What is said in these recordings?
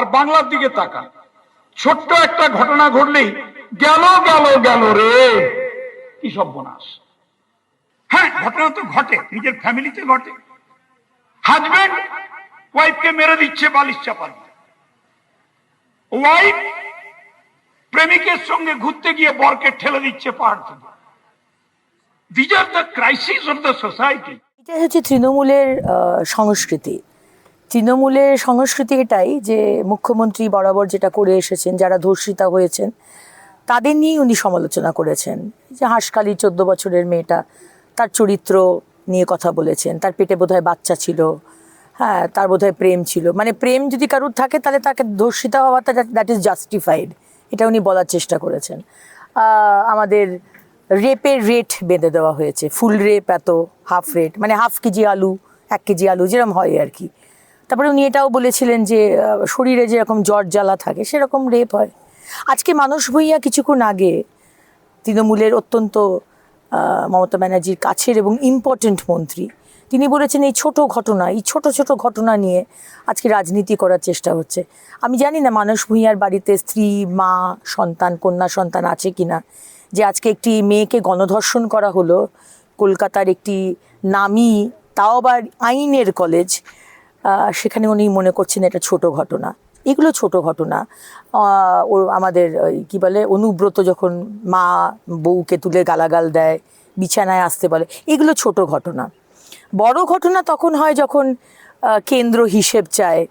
আর বাংলার দিকে তাকান। ছোট্ট একটা ঘটনা ঘটলেই গেল গেল গেল রে। কি সর্বনাশ। হ্যাঁ ঘটনা তো ঘটে, নিজের ফ্যামিলিতে ঘটে। হাজবেন্ড ওয়াইফকে মেরে দিচ্ছে বালিশ চাপা ওয়াইফ প্রেমিকের সঙ্গে ঘুরতে গিয়ে বরকে ঠেলে দিচ্ছে পাহাড় থেকে। These are the crisis of the society এটা হচ্ছে তৃণমূলের সংস্কৃতি। তৃণমূলের সংস্কৃতি এটাই যে মুখ্যমন্ত্রী বরাবর যেটা করে এসেছেন, যারা ধর্ষিতা হয়েছেন, তাদের নিয়েই উনি সমালোচনা করেছেন। যে হাঁসকালি চোদ্দ বছরের মেয়েটা, তার চরিত্র নিয়ে কথা বলেছেন, তার পেটে বোধহয় বাচ্চা ছিল হ্যাঁ তার বোধহয় প্রেম ছিল। মানে প্রেম যদি কারুর থাকে, তাহলে তাকে ধর্ষিতা হওয়াটা দ্যাট ইজ জাস্টিফাইড এটা উনি বলার চেষ্টা করেছেন। আমাদের রেপের রেট বেঁধে দেওয়া হয়েছে। ফুল রেপ এত হাফ রেট মানে হাফ কেজি আলু, এক কেজি আলু যেরকম হয় আর কি। তারপরে উনি এটাও বলেছিলেন যে শরীরে যেরকম জ্বর জ্বালা থাকে, সেরকম রেপ হয়। আজকে মানুষ ভূঁইয়া কিছুক্ষণ আগে তৃণমূলের অত্যন্ত মমতা ব্যানার্জির কাছের এবং ইম্পর্ট্যান্ট মন্ত্রী, তিনি বলেছেন এই ছোট ঘটনা, এই ছোট ছোট ঘটনা নিয়ে আজকে রাজনীতি করার চেষ্টা হচ্ছে। আমি জানি না মানুষ ভূঁইয়ার বাড়িতে স্ত্রী, মা, সন্তান, কন্যা, সন্তান আছে কিনা, যে আজকে একটি মেয়েকে গণধর্ষণ করা হলো, কলকাতার একটি নামি, তাও আবার আইনের কলেজ সেখানে উনি মনে করছেন এটা ছোট ঘটনা। এগুলো ছোট ঘটনা। ও আমাদের কি বলে, অনুব্রত যখন মা বউকে তুলে গালাগাল দেয়, বিছানায় আসতে বলে, এগুলো ছোট ঘটনা। বড় ঘটনা তখন হয় যখন কেন্দ্র হিসেব চায়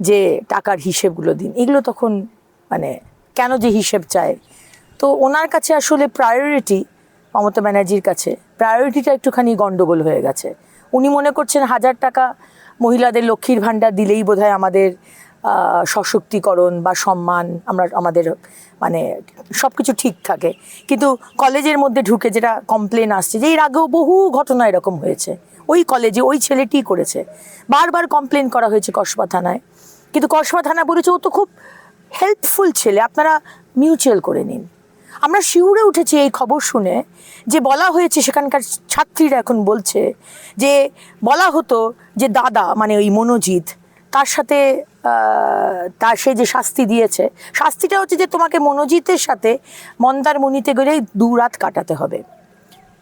যে টাকার হিসেবগুলো দিন। এগুলো তখন মানে কেন যে হিসেব চায়? তো ওনার কাছে আসলে প্রায়োরিটি মমতা ব্যানার্জির কাছে প্রায়োরিটিটা একটুখানি গন্ডগোল হয়ে গেছে। উনি মনে করছেন হাজার টাকা মহিলাদের লক্ষ্মীর ভাণ্ডার দিলেই বোধহয় আমাদের সশক্তিকরণ বা সম্মান আমরা, আমাদের মানে সব কিছু ঠিক থাকে। কিন্তু কলেজের মধ্যে ঢুকে যেটা কমপ্লেন আসছে যে এর আগেও বহু ঘটনা এরকম হয়েছে। ওই কলেজে ওই ছেলেটি করেছে। বারবার কমপ্লেন করা হয়েছে কসবা থানায়। কিন্তু কসবা থানা বলেছে ও তো খুব হেল্পফুল ছেলে, আপনারা মিউচুয়াল করে নিন। আমরা শিউরে উঠেছি এই খবর শুনে যে বলা হয়েছে, সেখানকার ছাত্রীরা এখন বলছে যে বলা হতো যে দাদা মানে ওই মনোজিৎ, তার সাথে তার সে যে শাস্তি দিয়েছে, শাস্তিটা হচ্ছে যে তোমাকে মনোজিতের সাথে মন্দারমণিতে গেলে দু রাত কাটাতে হবে।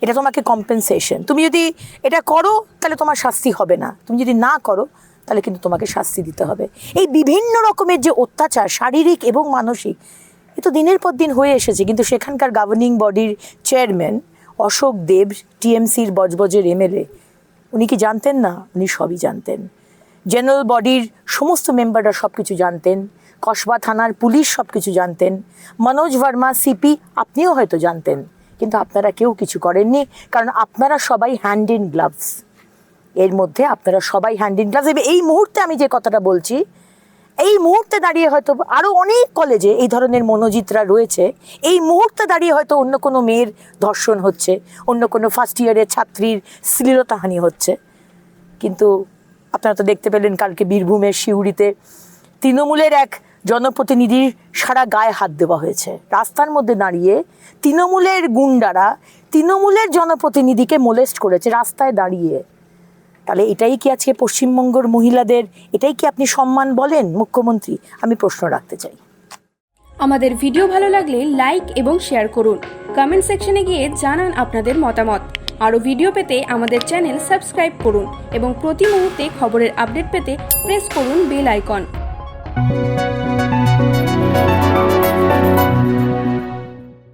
এটা তোমাকে কম্পেনসেশন তুমি যদি এটা করো, তাহলে তোমার শাস্তি হবে না। তুমি যদি না করো, তাহলে কিন্তু তোমাকে শাস্তি দিতে হবে। এই বিভিন্ন রকমের যে অত্যাচার, শারীরিক এবং মানসিক, এ তো দিনের পর দিন হয়ে এসেছে। কিন্তু সেখানকার গভর্নিং বডির চেয়ারম্যান অশোক দেব টিএমসির বজবজের এমএলএ উনি কি জানতেন না? উনি সবই জানতেন। জেনারেল বডির সমস্ত মেম্বাররা সব কিছু জানতেন। কসবা থানার পুলিশ সব কিছু জানতেন। মনোজ ভার্মা সিপি আপনিও হয়তো জানতেন। কিন্তু আপনারা কেউ কিছু করেননি। কারণ আপনারা সবাই হ্যান্ড ইন গ্লাভস এর মধ্যে আপনারা সবাই হ্যান্ড ইন গ্লাভস এই মুহূর্তে আমি যে কথাটা বলছি এই মুহূর্তে দাঁড়িয়ে হয়তো আরও অনেক কলেজে এই ধরনের মনোজিতরা রয়েছে। এই মুহূর্তে দাঁড়িয়ে হয়তো অন্য কোনো মেয়ের ধর্ষণ হচ্ছে, অন্য কোনো ফার্স্ট ইয়ারের ছাত্রীর শ্লীলতাহানি হচ্ছে। কিন্তু আপনারা তো দেখতে পেলেন কালকে বীরভূমের সিউড়িতে তৃণমূলের এক জনপ্রতিনিধির সারা গায়ে হাত দেওয়া হয়েছে। রাস্তার মধ্যে দাঁড়িয়ে তৃণমূলের গুন্ডারা তৃণমূলের জনপ্রতিনিধিকে মোলেস্ট করেছে। রাস্তায় দাঁড়িয়ে তাহলে এটাই কি আজকে পশ্চিমবঙ্গের মহিলাদের, এটাই কি আপনি সম্মান বলেন, মুখ্যমন্ত্রী? আমি প্রশ্ন রাখতে চাই। আমাদের ভিডিও ভালো লাগলে লাইক এবং শেয়ার করুন। কমেন্ট সেকশনে গিয়ে জানান আপনাদের মতামত। আরও ভিডিও পেতে আমাদের চ্যানেল সাবস্ক্রাইব করুন এবং প্রতি মুহূর্তে খবরের আপডেট পেতে প্রেস করুন বেল আইকন